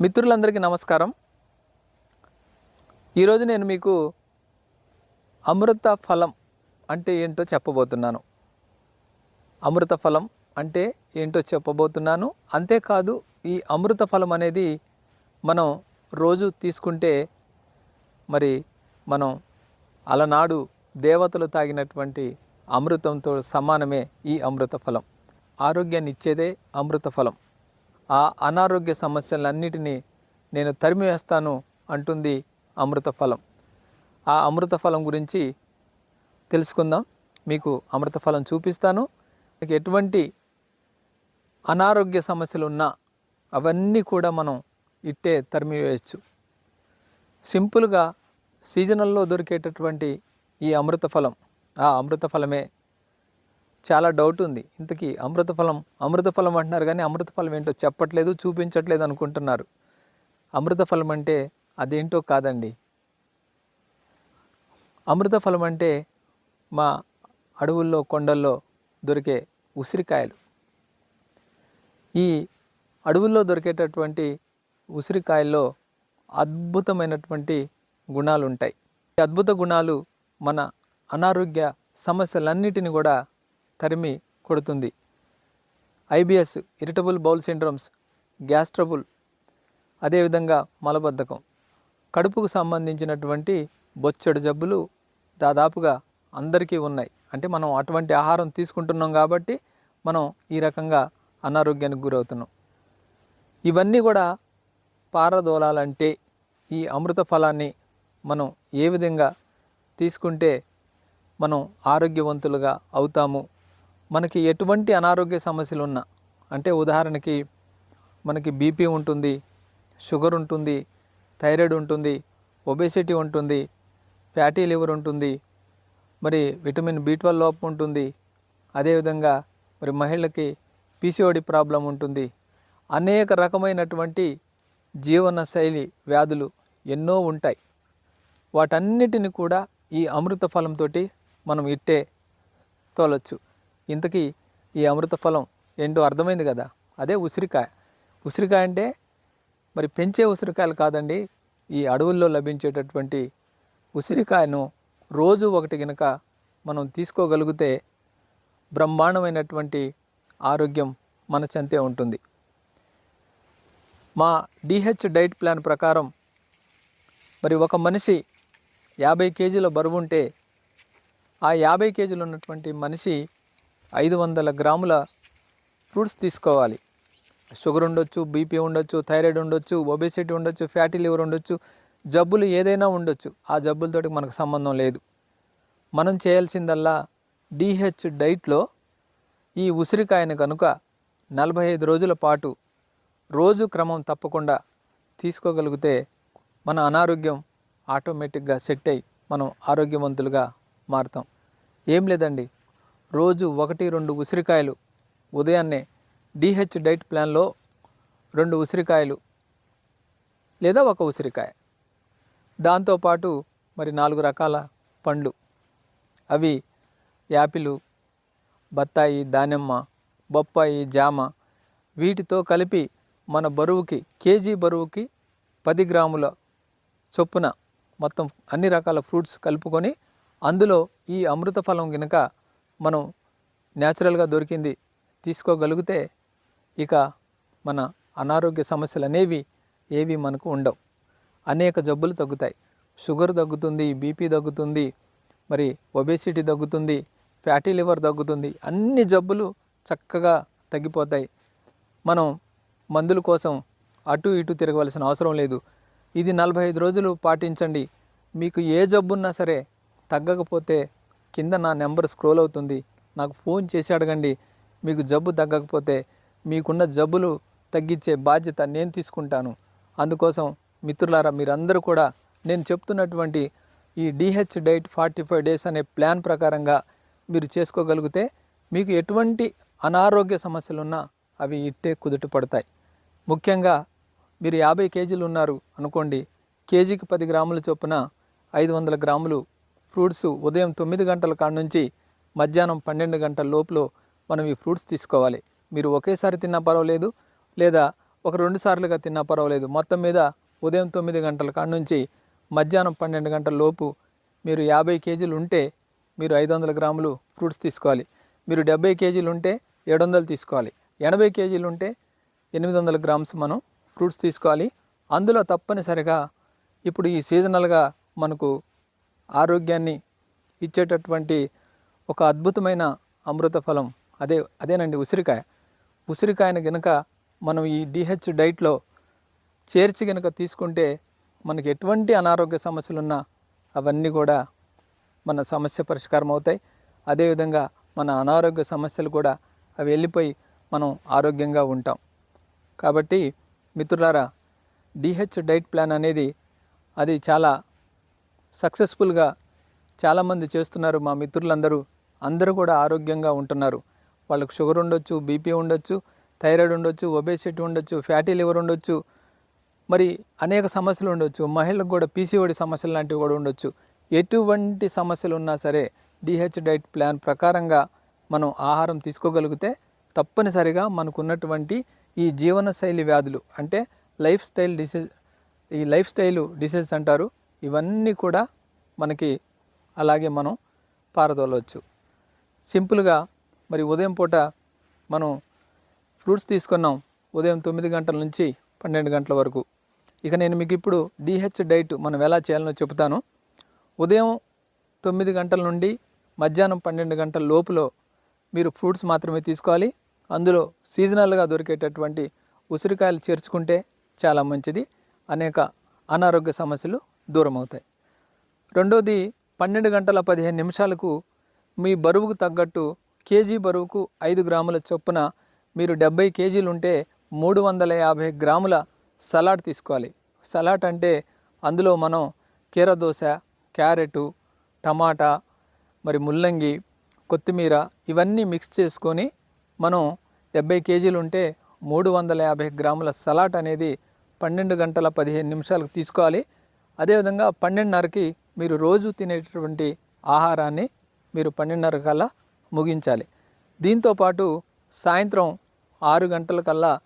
మిత్రులందరికీ నమస్కారం. ఈరోజు నేను మీకు అమృత ఫలం అంటే ఏంటో చెప్పబోతున్నాను. అమృత ఫలం అంటే ఏంటో చెప్పబోతున్నాను. అంతేకాదు ఈ అమృత ఫలం అనేది మనం రోజు తీసుకుంటే మరి మనం అలనాడు దేవతలు తాగినటువంటి అమృతంతో సమానమే ఈ అమృత ఫలం ఆరోగ్యాన్ని ఇచ్చేదే అమృత ఫలం ఆ అనారోగ్య సమస్యలన్నిటినీ నేను తరిమి వేస్తాను అంటుంది అమృత ఫలం ఆ అమృత ఫలం గురించి తెలుసుకుందాం. మీకు అమృత ఫలం చూపిస్తాను. మీకు ఎటువంటి అనారోగ్య సమస్యలు ఉన్నా అవన్నీ కూడా మనం ఇట్టే తరిమివేయచ్చు సింపుల్గా సీజనల్లో దొరికేటటువంటి ఈ అమృత ఫలం ఆ అమృత ఫలమే చాలా డౌట్ ఉంది. ఇంతకీ అమృత ఫలం అమృత ఫలం అంటున్నారు కానీ అమృత ఫలం ఏంటో చెప్పట్లేదు చూపించట్లేదు అనుకుంటున్నారు. అమృత ఫలం అంటే అదేంటో కాదండి. అమృత ఫలం అంటే మా అడవుల్లో కొండల్లో దొరికే ఉసిరికాయలు. ఈ అడవుల్లో దొరికేటటువంటి ఉసిరికాయల్లో అద్భుతమైనటువంటి గుణాలు ఉంటాయి ఈ అద్భుత గుణాలు మన అనారోగ్య సమస్యలన్నిటిని కూడా తరిమి కొడుతుంది. IBS irritable bowel syndromes gas trouble అదేవిధంగా మలబద్ధకం. కడుపుకు సంబంధించినటువంటి బొచ్చడు జబ్బులు దాదాపుగా అందరికీ ఉన్నాయి. అంటే మనం అటువంటి ఆహారం తీసుకుంటున్నాం కాబట్టి మనం ఈ రకంగా అనారోగ్యానికి గురవుతున్నాం. ఇవన్నీ కూడా పారదోలాలంటే ఈ అమృత ఫలాన్ని మనం ఏ విధంగా తీసుకుంటే మనం ఆరోగ్యవంతులుగా అవుతాము మనకి ఎటువంటి అనారోగ్య సమస్యలు ఉన్నా అంటే ఉదాహరణకి మనకి బీపీ ఉంటుంది షుగర్ ఉంటుంది థైరాయిడ్ ఉంటుంది ఒబేసిటీ ఉంటుంది ఫ్యాటీ లివర్ ఉంటుంది మరి విటమిన్ బి ట్వెల్వ్ లోపం ఉంటుంది అదేవిధంగా మరి మహిళలకి పీసీఓడి ప్రాబ్లం ఉంటుంది. అనేక రకమైనటువంటి జీవన శైలి వ్యాధులు ఎన్నో ఉంటాయి. వాటన్నిటిని కూడా ఈ అమృత ఫలంతో మనం ఇట్టే తోలొచ్చు. ఇంతకీ ఈ అమృత ఫలం ఏంటో అర్థమైంది కదా? అదే ఉసిరికాయ. ఉసిరికాయ అంటే మరి పెంచే ఉసిరికాయలు కాదండి ఈ అడవుల్లో లభించేటటువంటి ఉసిరికాయను రోజు ఒకటి గనక మనం తీసుకోగలిగితే బ్రహ్మాండమైనటువంటి ఆరోగ్యం మన చెంతే ఉంటుంది. మా డిహెచ్ డైట్ ప్లాన్ ప్రకారం మరి ఒక మనిషి యాభై కేజీల బరువు ఉంటే ఆ యాభై కేజీలు ఉన్నటువంటి మనిషి ఐదు వందల గ్రాముల ఫ్రూట్స్ తీసుకోవాలి. షుగర్ ఉండొచ్చు బీపీ ఉండొచ్చు థైరాయిడ్ ఉండొచ్చు ఒబేసిటీ ఉండొచ్చు ఫ్యాటీ లివర్ ఉండొచ్చు జబ్బులు ఏదైనా ఉండొచ్చు. ఆ జబ్బులతోటి మనకు సంబంధం లేదు. మనం చేయాల్సిందల్లా డిహెచ్ డైట్లో ఈ ఉసిరికాయను కనుక నలభై ఐదు రోజుల పాటు రోజు క్రమం తప్పకుండా తీసుకోగలిగితే మన అనారోగ్యం ఆటోమేటిక్గా సెట్ అయ్యి మనం ఆరోగ్యవంతులుగా మారుతాం. ఏం లేదండి. రోజు ఒకటి రెండు ఉసిరికాయలు ఉదయాన్నే డిహెచ్ డైట్ ప్లాన్లో రెండు ఉసిరికాయలు లేదా ఒక ఉసిరికాయ. దాంతోపాటు మరి నాలుగు రకాల పండ్లు. అవి యాపిల్ బత్తాయి దానిమ్మ బొప్పాయి జామ వీటితో కలిపి మన బరువుకి కేజీ బరువుకి పది గ్రాముల చొప్పున మొత్తం అన్ని రకాల ఫ్రూట్స్ కలుపుకొని అందులో ఈ అమృత ఫలం కనుక మనం న్యాచురల్గా దొరికింది తీసుకోగలిగితే ఇక మన అనారోగ్య సమస్యలు అనేవి ఏవి మనకు ఉండవు. అనేక జబ్బులు తగ్గుతాయి. షుగర్ తగ్గుతుంది బీపీ తగ్గుతుంది మరి ఒబేసిటీ తగ్గుతుంది ఫ్యాటీ లివర్ తగ్గుతుంది. అన్ని జబ్బులు చక్కగా తగ్గిపోతాయి. మనం మందుల కోసం అటు ఇటు తిరగవలసిన అవసరం లేదు. ఇది నలభై ఐదు రోజులు పాటించండి. మీకు ఏ జబ్బున్నా సరే తగ్గకపోతే కింద నా నెంబర్ స్క్రోల్ అవుతుంది. నాకు ఫోన్ చేసి అడగండి. మీకు జబ్బు తగ్గకపోతే మీకున్న జబ్బులు తగ్గించే బాధ్యత నేను తీసుకుంటాను. అందుకోసం మిత్రులారా మీరందరూ కూడా నేను చెప్తున్నటువంటి ఈ DH diet forty five days అనే ప్లాన్ ప్రకారంగా మీరు చేసుకోగలిగితే మీకు ఎటువంటి అనారోగ్య సమస్యలున్నా అవి ఇట్టే కుదుట పడతాయి. ముఖ్యంగా మీరు యాభై కేజీలు ఉన్నారు అనుకోండి. కేజీకి పది గ్రాముల చొప్పున ఐదు వందల గ్రాములు ఫ్రూట్స్ ఉదయం తొమ్మిది గంటల కాడ నుంచి మధ్యాహ్నం పన్నెండు గంటల లోపల మనం ఈ ఫ్రూట్స్ తీసుకోవాలి. మీరు ఒకేసారి తిన్నా పర్వాలేదు లేదా ఒక రెండు సార్లుగా తిన్నా పర్వాలేదు. మొత్తం మీద ఉదయం తొమ్మిది గంటల కాడ నుంచి మధ్యాహ్నం పన్నెండు గంటల లోపు మీరు యాభై కేజీలు ఉంటే మీరు ఐదు వందల గ్రాములు ఫ్రూట్స్ తీసుకోవాలి. మీరు డెబ్బై కేజీలు ఉంటే ఏడు వందలు తీసుకోవాలి. ఎనభై కేజీలు ఉంటే ఎనిమిది వందల గ్రామ్స్ మనం ఫ్రూట్స్ తీసుకోవాలి. అందులో తప్పనిసరిగా ఇప్పుడు ఈ సీజనల్గా మనకు ఆరోగ్యాన్ని ఇచ్చేటటువంటి ఒక అద్భుతమైన అమృత ఫలం. అదే అదేనండి ఉసిరికాయ. ఉసిరికాయను గనుక మనం ఈ డిహెచ్ డైట్లో చేర్చి గనుక తీసుకుంటే మనకి ఎటువంటి అనారోగ్య సమస్యలు ఉన్నా అవన్నీ కూడా మన సమస్య పరిష్కారం అవుతాయి. అదేవిధంగా మన అనారోగ్య సమస్యలు కూడా అవి వెళ్ళిపోయి మనం ఆరోగ్యంగా ఉంటాం. కాబట్టి మిత్రులారా డిహెచ్ డైట్ ప్లాన్ అనేది అది చాలా సక్సెస్ఫుల్గా చాలామంది చేస్తున్నారు. మా మిత్రులందరూ అందరూ కూడా ఆరోగ్యంగా ఉంటున్నారు. వాళ్ళకు షుగర్ ఉండొచ్చు బీపీ ఉండొచ్చు థైరాయిడ్ ఉండొచ్చు ఒబేసిటీ ఉండొచ్చు ఫ్యాటీ లివర్ ఉండొచ్చు మరి అనేక సమస్యలు ఉండొచ్చు. మహిళలకు కూడా పీసీఓడి సమస్యలు లాంటివి కూడా ఉండొచ్చు. ఎటువంటి సమస్యలు ఉన్నా సరే డిహెచ్ డైట్ ప్లాన్ ప్రకారంగా మనం ఆహారం తీసుకోగలిగితే తప్పనిసరిగా మనకున్నటువంటి ఈ జీవనశైలి వ్యాధులు అంటే లైఫ్ స్టైల్ డిసీజ్ ఈ లైఫ్ స్టైల్ డిసీజ్ అంటారు. ఇవన్నీ కూడా మనకి అలాగే మనం పారదోలవచ్చు. సింపుల్గా మరి ఉదయం పూట మనం ఫ్రూట్స్ తీసుకున్నాం. ఉదయం తొమ్మిది గంటల నుంచి పన్నెండు గంటల వరకు. ఇక నేను మీకు ఇప్పుడు డిహెచ్ డైట్ మనం ఎలా చేయాలనో చెబుతాను. ఉదయం తొమ్మిది గంటల నుండి మధ్యాహ్నం పన్నెండు గంటల లోపల మీరు ఫ్రూట్స్ మాత్రమే తీసుకోవాలి. అందులో సీజనల్గా దొరికేటటువంటి ఉసిరికాయలు చేర్చుకుంటే చాలా మంచిది. అనేక అనారోగ్య సమస్యలు దూరం అవుతాయి రెండోది పన్నెండు గంటల పదిహేను నిమిషాలకు మీ బరువుకు తగ్గట్టు కేజీ బరువుకు ఐదు గ్రాముల చొప్పున మీరు డెబ్బై కేజీలు ఉంటే మూడు వందల యాభై గ్రాముల సలాడ్ తీసుకోవాలి. సలాడ్ అంటే అందులో మనం కీరదోస క్యారెట్ టమాటా మరి ముల్లంగి కొత్తిమీర ఇవన్నీ మిక్స్ చేసుకొని మనం డెబ్బై కేజీలు ఉంటే మూడు వందల యాభై గ్రాముల సలాడ్ అనేది పన్నెండు గంటల పదిహేను నిమిషాలకు తీసుకోవాలి. అదేవిధంగా పన్నెండున్నరకి మీరు రోజు తినేటటువంటి ఆహారాన్ని మీరు పన్నెండున్నర కల్లా ముగించాలి. దీంతోపాటు సాయంత్రం ఆరు గంటల కల్లా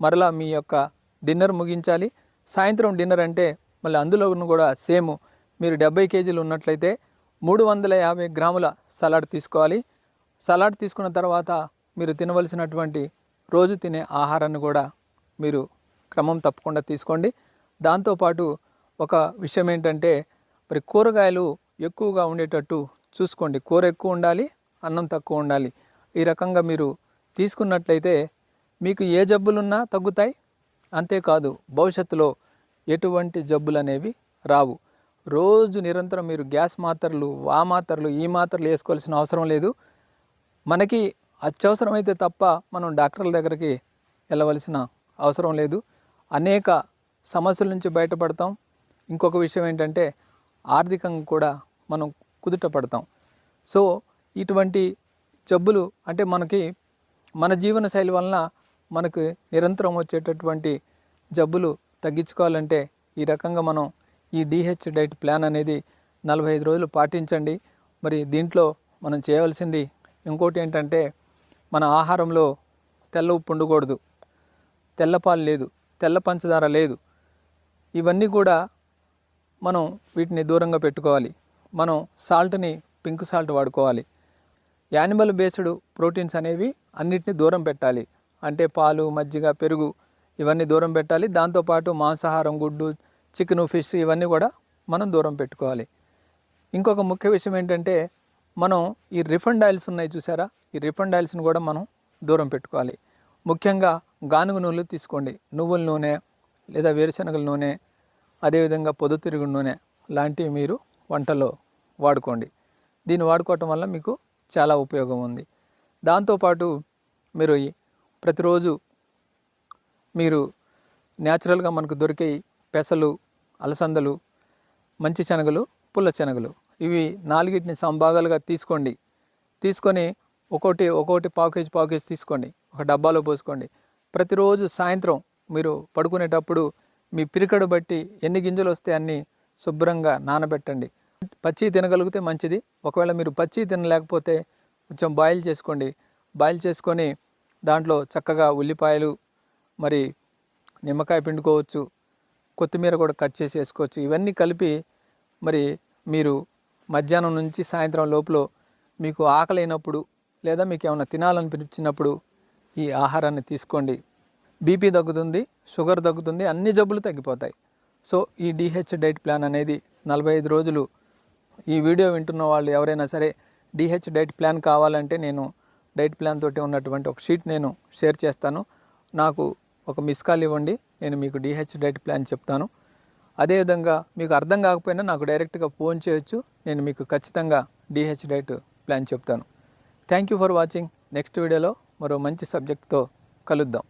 మరలా మీ యొక్క డిన్నర్ ముగించాలి. సాయంత్రం డిన్నర్ అంటే మళ్ళీ అందులో కూడా సేమ్ మీరు డెబ్బై కేజీలు ఉన్నట్లయితే మూడు వందల యాభై గ్రాముల సలాడ్ తీసుకోవాలి. సలాడ్ తీసుకున్న తర్వాత మీరు తినవలసినటువంటి రోజు తినే ఆహారాన్ని కూడా మీరు క్రమం తప్పకుండా తీసుకోండి. దాంతోపాటు ఒక విషయం ఏంటంటే మరి కూరగాయలు ఎక్కువగా ఉండేటట్టు చూసుకోండి. కూర ఎక్కువ ఉండాలి అన్నం తక్కువ ఉండాలి. ఈ రకంగా మీరు తీసుకున్నట్లయితే మీకు ఏ జబ్బులున్నా తగ్గుతాయి. అంతేకాదు భవిష్యత్తులో ఎటువంటి జబ్బులు అనేవి రావు. రోజు నిరంతరం మీరు గ్యాస్ మాత్రలు ఆ మాత్రలు ఈ మాత్రలు వేసుకోవాల్సిన అవసరం లేదు. మనకి అత్యవసరమైతే తప్ప మనం డాక్టర్ల దగ్గరికి వెళ్ళవలసిన అవసరం లేదు. అనేక సమస్యల నుంచి బయటపడతాం. ఇంకొక విషయం ఏంటంటే ఆర్థికంగా కూడా మనం కుదుట పడతాం. సో ఇటువంటి జబ్బులు అంటే మనకి మన జీవన శైలి వలన మనకు నిరంతరం వచ్చేటటువంటి జబ్బులు తగ్గించుకోవాలంటే ఈ రకంగా మనం ఈ డిహెచ్ డైట్ ప్లాన్ అనేది నలభై ఐదు రోజులు పాటించండి. మరి దీంట్లో మనం చేయవలసింది ఇంకోటి ఏంటంటే మన ఆహారంలో తెల్ల ఉప్పు ఉండకూడదు. తెల్లపాలు లేదు. తెల్ల పంచదార లేదు. ఇవన్నీ కూడా మనం వీటిని దూరంగా పెట్టుకోవాలి. మనం సాల్ట్ని పింక్ సాల్ట్ వాడుకోవాలి. యానిమల్ బేస్డ్ ప్రోటీన్స్ అనేవి అన్నిటిని దూరం పెట్టాలి. అంటే పాలు మజ్జిగ పెరుగు ఇవన్నీ దూరం పెట్టాలి. దాంతోపాటు మాంసాహారం గుడ్డు చికెన్ ఫిష్ ఇవన్నీ కూడా మనం దూరం పెట్టుకోవాలి. ఇంకొక ముఖ్య విషయం ఏంటంటే మనం ఈ రిఫండ్ ఆయిల్స్ ఉన్నాయి చూసారా? ఈ రిఫండ్ ఆయిల్స్ని కూడా మనం దూరం పెట్టుకోవాలి. ముఖ్యంగా గానుగ నూనెలు తీసుకోండి. నువ్వుల నూనె లేదా వేరుశనగల నూనె అదేవిధంగా పొద్దుతిరుగు నూనె లాంటివి మీరు వంటలో వాడుకోండి. దీన్ని వాడుకోవటం వల్ల మీకు చాలా ఉపయోగం ఉంది. దాంతోపాటు మీరు ఈ ప్రతిరోజు మీరు న్యాచురల్గా మనకు దొరికే పెసలు అలసందలు మంచి శనగలు పుల్ల శనగలు ఇవి నాలుగిటిని సంభాగాలుగా తీసుకోండి. తీసుకొని ఒక్కోటి ఒక్కోటి పావు కేజీ పావు కేజీ తీసుకోండి. ఒక డబ్బాలో పోసుకోండి. ప్రతిరోజు సాయంత్రం మీరు పడుకునేటప్పుడు మీ పిరికడు బట్టి ఎన్ని గింజలు వస్తే అన్ని శుభ్రంగా నానబెట్టండి. పచ్చి తినగలిగితే మంచిది. ఒకవేళ మీరు పచ్చి తినలేకపోతే కొంచెం బాయిల్ చేసుకోండి. బాయిల్ చేసుకొని దాంట్లో చక్కగా ఉల్లిపాయలు మరి నిమ్మకాయ పిండుకోవచ్చు కొత్తిమీర కూడా కట్ చేసి వేసుకోవచ్చు. ఇవన్నీ కలిపి మరి మీరు మధ్యాహ్నం నుంచి సాయంత్రం లోపల మీకు ఆకలి అయినప్పుడు లేదా మీకు ఏమైనా తినాలనిపించినప్పుడు ఈ ఆహారాన్ని తీసుకోండి. బీపీ తగ్గుతుంది షుగర్ తగ్గుతుంది అన్ని జబ్బులు తగ్గిపోతాయి. సో ఈ డిహెచ్ డైట్ ప్లాన్ అనేది నలభై ఐదు రోజులు ఈ వీడియో వింటున్న వాళ్ళు ఎవరైనా సరే డిహెచ్ డైట్ ప్లాన్ కావాలంటే నేను డైట్ ప్లాన్ తోటి ఉన్నటువంటి ఒక షీట్ నేను షేర్ చేస్తాను. నాకు ఒక మిస్ కాల్ ఇవ్వండి నేను మీకు డిహెచ్ డైట్ ప్లాన్ చెప్తాను. అదేవిధంగా మీకు అర్థం కాకపోయినా నాకు డైరెక్ట్గా ఫోన్ చేయొచ్చు నేను మీకు ఖచ్చితంగా డిహెచ్ డైట్ ప్లాన్ చెప్తాను. Thank you for watching next వీడియోలో మరో మంచి సబ్జెక్ట్తో కలుద్దాం.